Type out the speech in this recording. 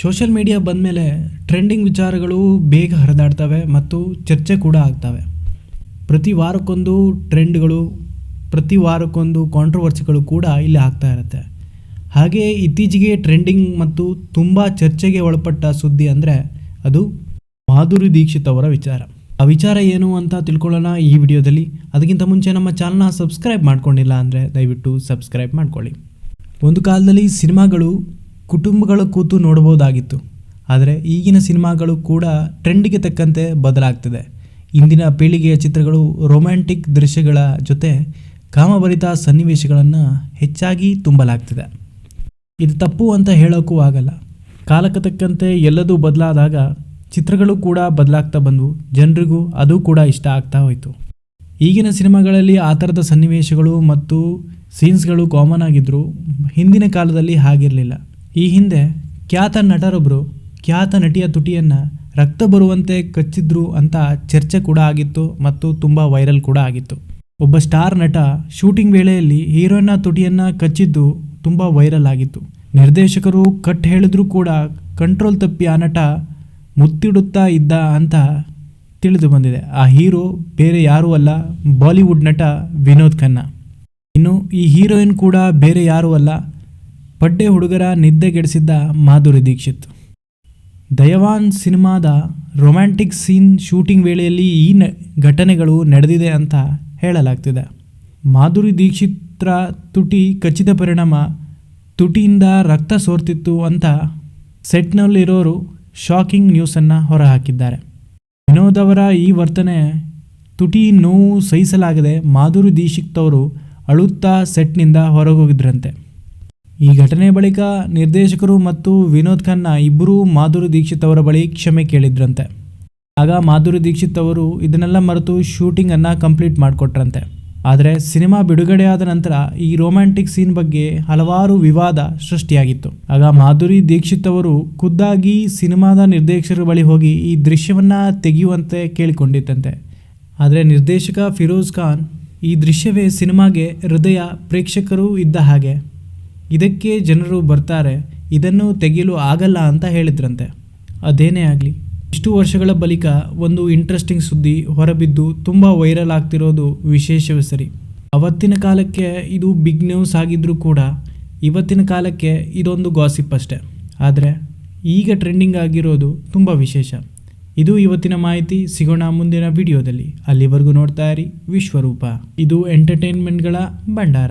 Social media ಬಂದಮೇಲೆ trending ವಿಚಾರಗಳು ಬೇಗ ಹರಿದಾಡ್ತವೆ ಮತ್ತು ಚರ್ಚೆ ಕೂಡ ಆಗ್ತವೆ. ಪ್ರತಿ ವಾರಕ್ಕೊಂದು ಟ್ರೆಂಡ್ಗಳು, ಪ್ರತಿ ವಾರಕ್ಕೊಂದು ಕಾಂಟ್ರವರ್ಸಿಗಳು ಕೂಡ ಇಲ್ಲಿ ಆಗ್ತಾ ಇರುತ್ತೆ. ಹಾಗೆ ಇತ್ತೀಚೆಗೆ ಟ್ರೆಂಡಿಂಗ್ ಮತ್ತು ತುಂಬ ಚರ್ಚೆಗೆ ಒಳಪಟ್ಟ ಸುದ್ದಿ ಅಂದರೆ ಅದು ಮಾಧುರಿ ದೀಕ್ಷಿತ್ ಅವರ ವಿಚಾರ. ಆ ವಿಚಾರ ಏನು ಅಂತ ತಿಳ್ಕೊಳ್ಳೋಣ ಈ ವಿಡಿಯೋದಲ್ಲಿ. ಅದಕ್ಕಿಂತ ಮುಂಚೆ ನಮ್ಮ ಚಾನಲ್ನ ಸಬ್ಸ್ಕ್ರೈಬ್ ಮಾಡ್ಕೊಂಡಿಲ್ಲ ಅಂದರೆ ದಯವಿಟ್ಟು ಸಬ್ಸ್ಕ್ರೈಬ್ ಮಾಡ್ಕೊಳ್ಳಿ. ಒಂದು ಕಾಲದಲ್ಲಿ ಸಿನಿಮಾಗಳು ಕುಟುಂಬಗಳ ಕೂತು ನೋಡ್ಬೋದಾಗಿತ್ತು ಆದರೆ ಈಗಿನ ಸಿನಿಮಾಗಳು ಕೂಡ ಟ್ರೆಂಡ್ಗೆ ತಕ್ಕಂತೆ ಬದಲಾಗ್ತಿದೆ. ಇಂದಿನ ಪೀಳಿಗೆಯ ಚಿತ್ರಗಳು ರೊಮ್ಯಾಂಟಿಕ್ ದೃಶ್ಯಗಳ ಜೊತೆ ಕಾಮಭರಿತ ಸನ್ನಿವೇಶಗಳನ್ನು ಹೆಚ್ಚಾಗಿ ತುಂಬಲಾಗ್ತಿದೆ. ಇದು ತಪ್ಪು ಅಂತ ಹೇಳೋಕ್ಕೂ ಆಗಲ್ಲ. ಕಾಲಕ್ಕೆ ತಕ್ಕಂತೆ ಎಲ್ಲದೂ ಬದಲಾದಾಗ ಚಿತ್ರಗಳು ಕೂಡ ಬದಲಾಗ್ತಾ ಬಂದವು. ಜನರಿಗೂ ಅದು ಕೂಡ ಇಷ್ಟ ಆಗ್ತಾ ಹೋಯಿತು. ಈಗಿನ ಸಿನಿಮಾಗಳಲ್ಲಿ ಆ ಥರದ ಸನ್ನಿವೇಶಗಳು ಮತ್ತು ಸೀನ್ಸ್ಗಳು ಕಾಮನ್ ಆಗಿದ್ದರೂ ಹಿಂದಿನ ಕಾಲದಲ್ಲಿ ಹಾಗಿರಲಿಲ್ಲ. ಈ ಹಿಂದೆ ಖ್ಯಾತ ನಟರೊಬ್ಬರು ಖ್ಯಾತ ನಟಿಯ ತುಟಿಯನ್ನು ರಕ್ತ ಬರುವಂತೆ ಕಚ್ಚಿದ್ರು ಅಂತ ಚರ್ಚೆ ಕೂಡ ಆಗಿತ್ತು ಮತ್ತು ತುಂಬ ವೈರಲ್ ಕೂಡ ಆಗಿತ್ತು. ಒಬ್ಬ ಸ್ಟಾರ್ ನಟ ಶೂಟಿಂಗ್ ವೇಳೆಯಲ್ಲಿ ಹೀರೋಯಿನ್ನ ತುಟಿಯನ್ನು ಕಚ್ಚಿದ್ದು ತುಂಬ ವೈರಲ್ ಆಗಿತ್ತು. ನಿರ್ದೇಶಕರು ಕಟ್ ಹೇಳಿದ್ರೂ ಕೂಡ ಕಂಟ್ರೋಲ್ ತಪ್ಪಿ ಆ ನಟ ಮುತ್ತಿಡುತ್ತಾ ಇದ್ದ ಅಂತ ತಿಳಿದು ಬಂದಿದೆ. ಆ ಹೀರೋ ಬೇರೆ ಯಾರೂ ಅಲ್ಲ, ಬಾಲಿವುಡ್ ನಟ ವಿನೋದ್ ಖನ್ನಾ. ಇನ್ನು ಈ ಹೀರೋಯಿನ್ ಕೂಡ ಬೇರೆ ಯಾರೂ ಅಲ್ಲ ಪಡ್ಡೆ ಹುಡುಗರ ನಿದ್ದೆಗೆಡಿಸಿದ್ದ ಮಾಧುರಿ ದೀಕ್ಷಿತ್. ದಯವಾನ್ ಸಿನಿಮಾದ ರೊಮ್ಯಾಂಟಿಕ್ ಸೀನ್ ಶೂಟಿಂಗ್ ವೇಳೆಯಲ್ಲಿ ಈ ಘಟನೆಗಳು ನಡೆದಿದೆ ಅಂತ ಹೇಳಲಾಗ್ತಿದೆ. ಮಾಧುರಿ ದೀಕ್ಷಿತ್ರ ತುಟಿ ಕಚ್ಚಿದ ಪರಿಣಾಮ ತುಟಿಯಿಂದ ರಕ್ತ ಸೋರ್ತಿತ್ತು ಅಂತ ಸೆಟ್ನಲ್ಲಿರೋರು ಶಾಕಿಂಗ್ ನ್ಯೂಸನ್ನು ಹೊರಹಾಕಿದ್ದಾರೆ. ವಿನೋದ್ ಅವರ ಈ ವರ್ತನೆ ತುಟಿ ನೋವು ಸಹಿಸಲಾಗದೆ ಮಾಧುರಿ ದೀಕ್ಷಿತ್ ಅವರು ಅಳುತ್ತಾ ಸೆಟ್ನಿಂದ ಹೊರಗೋಗಿದ್ರಂತೆ. ಈ ಘಟನೆ ಬಳಿಕ ನಿರ್ದೇಶಕರು ಮತ್ತು ವಿನೋದ್ ಖನ್ನಾ ಇಬ್ಬರೂ ಮಾಧುರಿ ದೀಕ್ಷಿತ್ ಅವರ ಬಳಿ ಕ್ಷಮೆ ಕೇಳಿದ್ರಂತೆ. ಆಗ ಮಾಧುರಿ ದೀಕ್ಷಿತ್ ಅವರು ಇದನ್ನೆಲ್ಲ ಮರೆತು ಶೂಟಿಂಗನ್ನು ಕಂಪ್ಲೀಟ್ ಮಾಡಿಕೊಟ್ರಂತೆ. ಆದರೆ ಸಿನಿಮಾ ಬಿಡುಗಡೆಯಾದ ನಂತರ ಈ ರೊಮ್ಯಾಂಟಿಕ್ ಸೀನ್ ಬಗ್ಗೆ ಹಲವಾರು ವಿವಾದ ಸೃಷ್ಟಿಯಾಗಿತ್ತು. ಆಗ ಮಾಧುರಿ ದೀಕ್ಷಿತ್ ಅವರು ಖುದ್ದಾಗಿ ಸಿನಿಮಾದ ನಿರ್ದೇಶಕರ ಬಳಿ ಹೋಗಿ ಈ ದೃಶ್ಯವನ್ನು ತೆಗೆಯುವಂತೆ ಕೇಳಿಕೊಂಡಿತ್ತಂತೆ ಆದರೆ ನಿರ್ದೇಶಕ ಫಿರೋಜ್ ಖಾನ್ ಈ ದೃಶ್ಯವೇ ಸಿನಿಮಾಗೆ ಹೃದಯ ಪ್ರೇಕ್ಷಕರು ಇದ್ದ ಹಾಗೆ ಇದಕ್ಕೆ ಜನರು ಬರ್ತಾರೆ, ಇದನ್ನು ತೆಗೆಯಲು ಆಗಲ್ಲ ಅಂತ ಹೇಳಿದ್ರಂತೆ. ಅದೇನೇ ಆಗಲಿ, ಇಷ್ಟು ವರ್ಷಗಳ ಬಳಿಕ ಒಂದು ಇಂಟ್ರೆಸ್ಟಿಂಗ್ ಸುದ್ದಿ ಹೊರಬಿದ್ದು ತುಂಬ ವೈರಲ್ ಆಗ್ತಿರೋದು ವಿಶೇಷವೇ ಸರಿ. ಅವತ್ತಿನ ಕಾಲಕ್ಕೆ ಇದು ಬಿಗ್ ನ್ಯೂಸ್ ಆಗಿದ್ರೂ ಕೂಡ, ಇವತ್ತಿನ ಕಾಲಕ್ಕೆ ಇದೊಂದು ಗಾಸಿಪ್ ಅಷ್ಟೆ. ಆದರೆ, ಈಗ ಟ್ರೆಂಡಿಂಗ್ ಆಗಿರೋದು ತುಂಬ ವಿಶೇಷ. ಇದು ಇವತ್ತಿನ ಮಾಹಿತಿ, ಸಿಗೋಣ ಮುಂದಿನ ವಿಡಿಯೋದಲ್ಲಿ ಅಲ್ಲಿವರೆಗೂ ನೋಡ್ತಾ ಇರಿ ವಿಶ್ವರೂಪ. ಇದು ಎಂಟರ್ಟೈನ್ಮೆಂಟ್ಗಳ ಭಂಡಾರ.